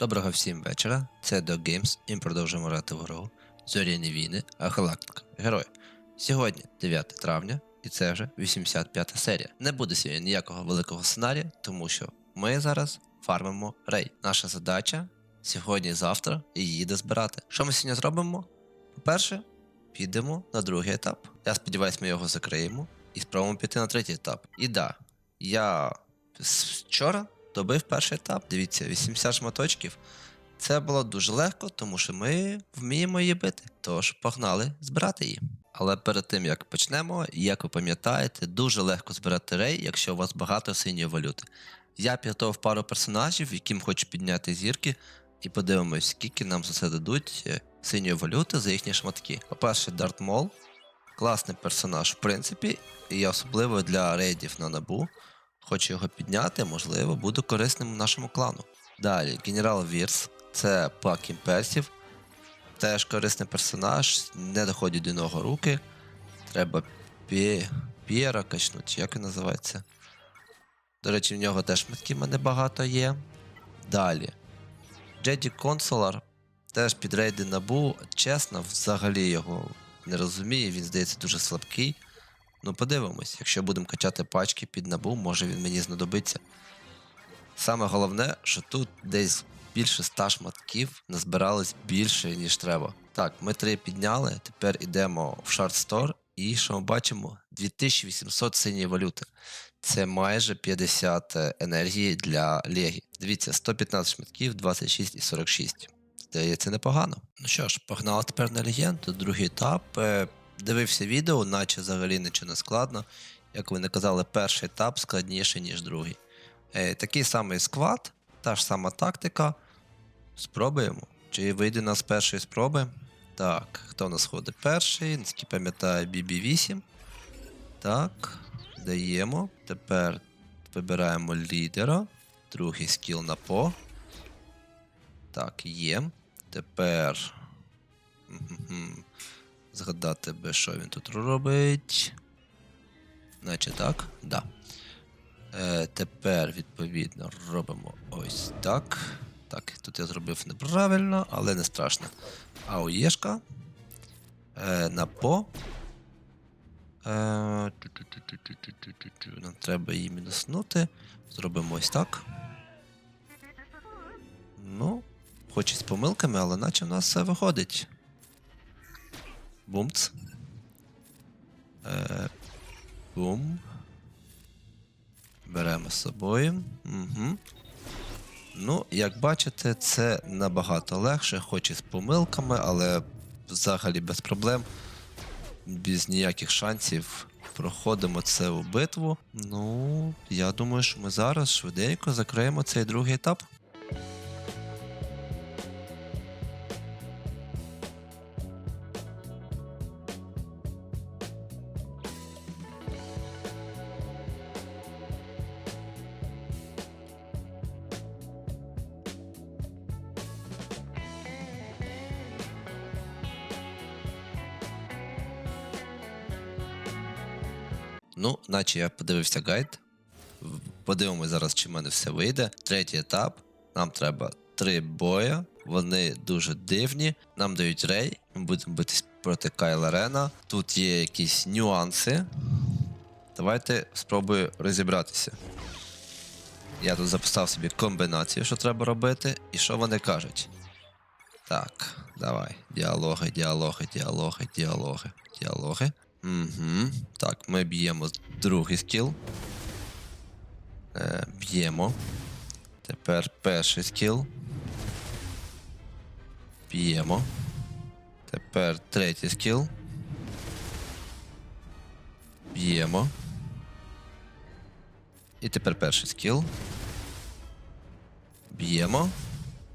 Доброго всім вечора. Це Dog Games і ми продовжуємо грати в гру Зоряні війни, а Галактика. Герой. Сьогодні 9 травня, і це вже 85 серія. Не буде сьогодні ніякого великого сценарія, тому що ми зараз фармимо рей. Наша задача сьогодні і завтра її дозбирати. Що ми сьогодні зробимо? По-перше, підемо на другий етап. Я сподіваюся, ми його закриємо і спробуємо піти на третій етап. І да, я вчора добив перший етап. Дивіться, 80 шматочків. Це було дуже легко, тому що ми вміємо її бити. Тож погнали збирати її. Але перед тим як почнемо, як ви пам'ятаєте, дуже легко збирати рей, якщо у вас багато синьої валюти. Я підготував пару персонажів, яким хочу підняти зірки, і подивимось, скільки нам за це дадуть е, синьої валюти за їхні шматки. По-перше, Дарт Мол. Класний персонаж, в принципі, і особливо для рейдів на набу. Хочу його підняти, можливо, буду корисним нашому клану. Далі, генерал Вірс, це пак імперсів. Теж корисний персонаж, не доходять до нього руки. Треба пі... П'єра качнути, як він називається. До речі, в нього теж в мене багато є. Далі. Джеді Консолар теж під рейди набу. Чесно, взагалі його не розумію, він здається дуже слабкий. Ну, подивимось, якщо будемо качати пачки під набу, може він мені знадобиться. Саме головне, що тут десь більше 100 шматків назбиралось більше, ніж треба. Так, ми три підняли, тепер йдемо в Shard Store, і що ми бачимо? 2800 синьої валюти. Це майже 50 енергії для Легі. Дивіться, 115 шматків, 26 і 46. Здається, непогано. Ну що ж, погнали тепер на легенду, другий етап. Дивився відео, наче взагалі нічого не складно. Як ви не казали, перший етап складніший, ніж другий. Е, такий самий сквад, та ж сама тактика. Спробуємо. Чи вийде нас першої спроби? Так, хто у нас ходить перший? Наскільки пам'ятаю, BB8. Так, даємо. Тепер вибираємо лідера. Другий скіл на по. Так, є. Тепер. Згадати би, що він тут робить. Наче так? Да. Е, тепер, відповідно, робимо ось так. Так, тут я зробив неправильно, але не страшно. АОЄшка. Е, на по. Е. Нам треба її мінуснути. Зробимо ось так. Ну, хоч і з помилками, але наче в нас все виходить. Бумц. Е, бум. Беремо з собою. Угу. Ну, як бачите, це набагато легше, хоч і з помилками, але взагалі без проблем. Без ніяких шансів проходимо цю битву. Ну, я думаю, що ми зараз швиденько закриємо цей другий етап. Ну, наче я подивився гайд. Подивимось зараз, чи в мене все вийде. Третій етап. Нам треба три боя. Вони дуже дивні. Нам дають рей. Ми будемо битись проти Кайла Рена. Тут є якісь нюанси. Давайте спробую розібратися. Я тут записав собі комбінацію, що треба робити, і що вони кажуть. Так, давай. Діалоги, діалоги, діалоги, діалоги, діалоги. Угу. Так, ми б'ємо другий скіл. Е, б'ємо. Тепер перший скіл. Б'ємо. Тепер третій скіл. Б'ємо. І тепер перший скіл. Б'ємо.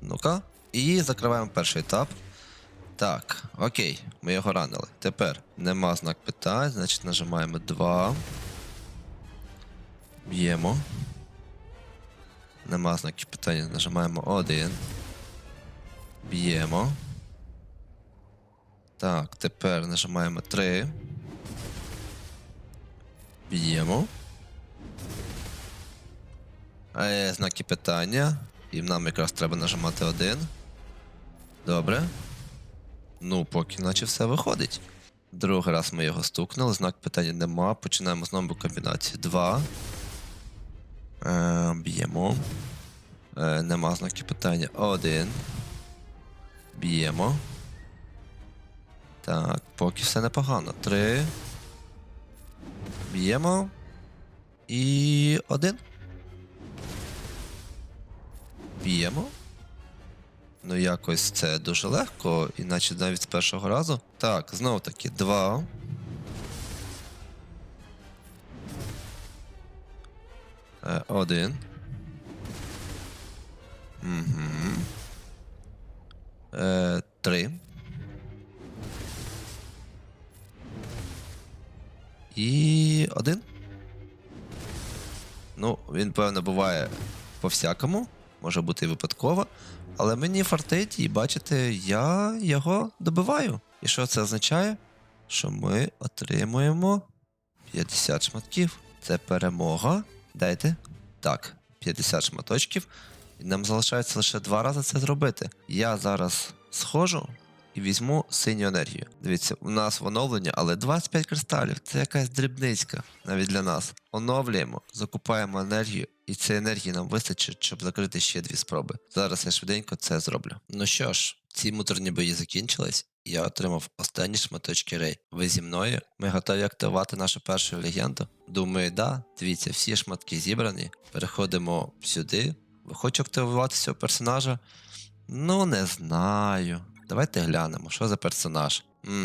Ну-ка. І закриваємо перший етап. Так, окей, ми його ранили. Тепер нема знак питань, значить нажимаємо 2. Б'ємо. Нема знаків питання, нажимаємо 1. Б'ємо. Так, тепер нажимаємо 3. Б'ємо. Е, знаки питання. І нам якраз треба нажимати один. Добре. Ну, поки наче все виходить. Другий раз ми його стукнули, знак питання нема. Починаємо знову комбінацію. Два. Е, б'ємо. Е, нема знаків питання. Один. Б'ємо. Так, поки все непогано. Три. Б'ємо. І один. Б'ємо. Ну, якось це дуже легко, іначе навіть з першого разу. Так, знову таки, два. Е, один. Угу. Е, три. І один. Ну, він, певно, буває по-всякому, може бути і випадково. Але мені фартить, і бачите, я його добиваю. І що це означає? Що ми отримуємо 50 шматків. Це перемога. Дайте. Так, 50 шматочків. І нам залишається лише два рази це зробити. Я зараз схожу і візьму синю енергію. Дивіться, у нас в оновленні, але 25 кристалів це якась дрібницька навіть для нас. Оновлюємо, закупаємо енергію, і цієї енергії нам вистачить, щоб закрити ще дві спроби. Зараз я швиденько це зроблю. Ну що ж, ці муторні бої закінчились. Я отримав останні шматочки рей. Ви зі мною? Ми готові активувати нашу першу легенду? Думаю, да. Дивіться, всі шматки зібрані. Переходимо сюди. Ви хочу активувати цього персонажа? Ну, не знаю. Давайте глянемо, що за персонаж. Угу.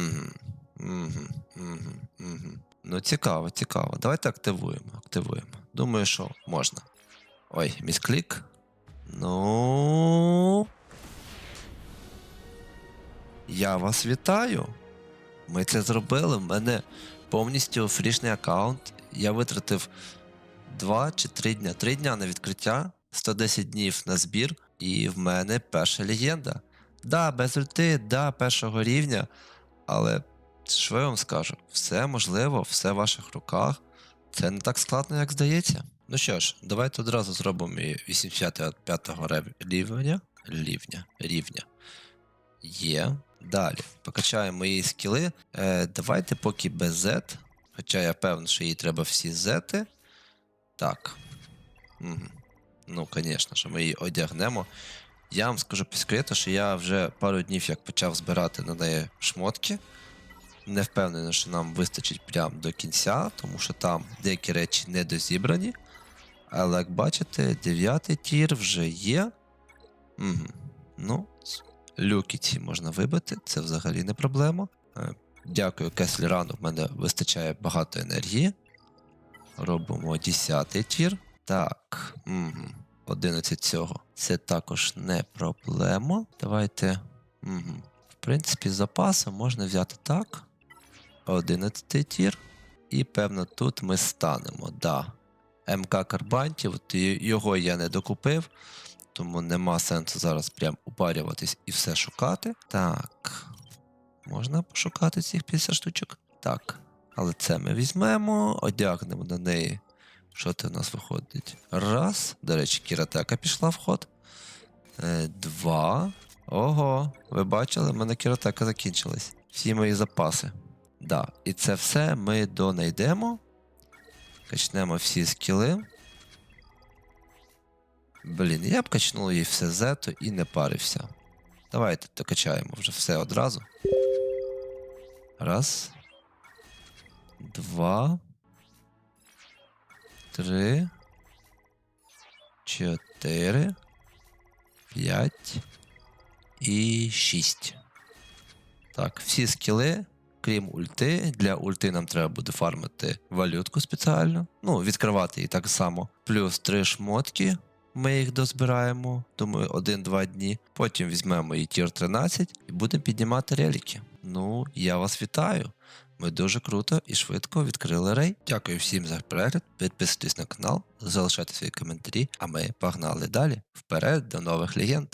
Угу. Угу. Угу. Ну, цікаво, цікаво. Давайте активуємо. Активуємо. Думаю, що можна. Ой, місклік. Ну. Я вас вітаю. Ми це зробили. У мене повністю фрішний аккаунт. Я витратив 2 чи 3 дня. 3 дня на відкриття, 110 днів на збір, і в мене перша легенда. Да, без ульти, да, першого рівня, але що я вам скажу? Все можливо, все в ваших руках. Це не так складно, як здається. Ну що ж, давайте одразу зробимо 85-го рев- рівня. Рівня. Рівня. Є. Далі. Покачаємо мої скіли. Е, давайте поки без Z. Хоча я певний, що їй треба всі зети. Так. Угу. Ну, звісно, що ми її одягнемо. Я вам скажу по що я вже пару днів як почав збирати на неї шмотки. Не впевнений, що нам вистачить прямо до кінця, тому що там деякі речі не дозібрані. Але як бачите, дев'ятий тір вже є. Угу. Ну, люки ці можна вибити, це взагалі не проблема. Е, Дякую, Кеслірану, в мене вистачає багато енергії. Робимо 10-й тір. Так. Угу. 11 цього. Це також не проблема. Давайте. Угу. В принципі, з запасу можна взяти так. 11 тір. І певно тут ми станемо. Да. МК Карбантів, от його я не докупив, тому нема сенсу зараз прям упарюватись і все шукати. Так. Можна пошукати цих 50 штучок? Так. Але це ми візьмемо, одягнемо на неї. Що це в нас виходить? Раз. До речі, кіратека пішла в ход. Е, два. Ого, ви бачили, в мене кіратека закінчилась. Всі мої запаси. Да. І це все ми донайдемо. Качнемо всі скіли. Блін, я б качнув їй все зето і не парився. Давайте докачаємо вже все одразу. Раз. Два. Три. Чотири. П'ять. І шість. Так, всі скіли, крім ульти. Для ульти нам треба буде фармити валютку спеціально. Ну, відкривати її так само. Плюс три шмотки. Ми їх дозбираємо, думаю, один-два дні. Потім візьмемо і тір 13 і будемо піднімати реліки. Ну, я вас вітаю. Ми дуже круто і швидко відкрили рей. Дякую всім за перегляд. Підписуйтесь на канал, залишайте свої коментарі, а ми погнали далі. Вперед до нових легенд.